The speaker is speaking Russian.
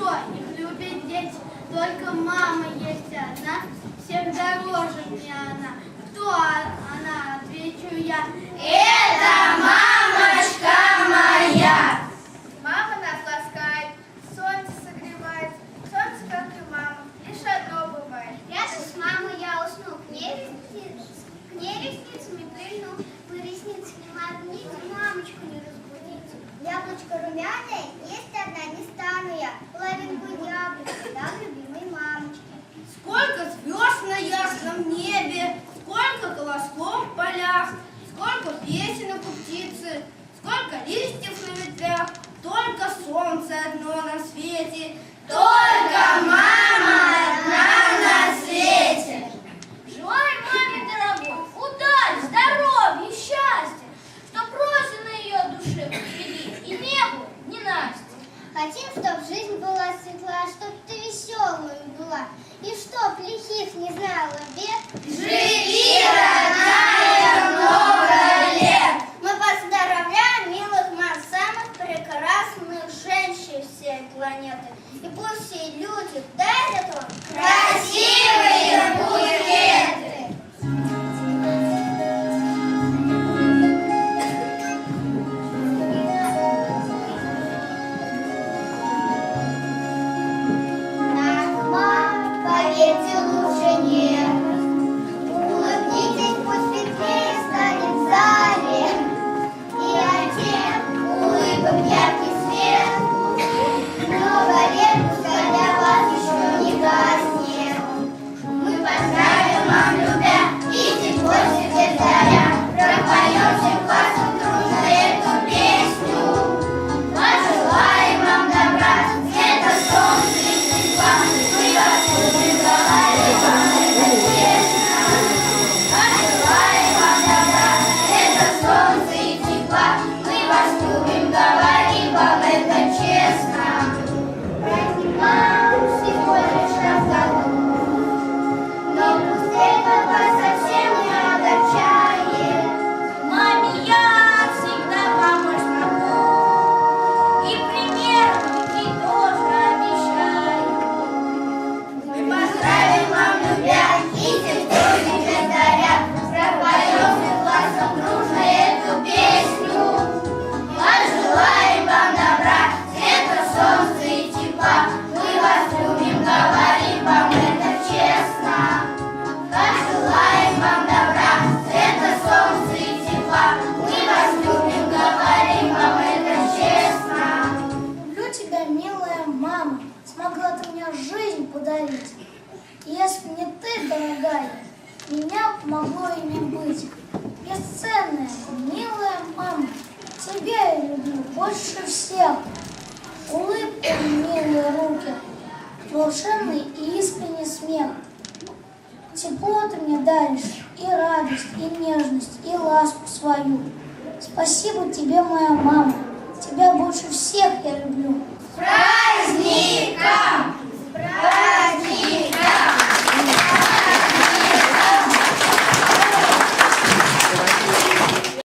хорошо, их любят дети, только мама есть одна, всем дороже мне она. Кто она? Отвечу я. Это мама! Яблочко румяное, есть одна, не стану я. Половинку яблока дам любимой мамочке. Сколько звезд на ясном небе, сколько колосков в полях, сколько песенок у птицы, сколько листьев на ветвях, только солнце одно на свете, только не знала бед. Живи, родная, много лет! Мы поздравляем милых мам, самых прекрасных женщин всей планеты. И пусть все люди дарят вам Красивые дорогая, меня могло и не быть. Бесценная, милая мама, тебя я люблю больше всех. Улыбка, милые руки, волшебный и искренний смех. Тепло ты мне даришь, и радость, и нежность, и ласку свою. Спасибо тебе, моя мама, тебя больше всех я люблю. Праздником!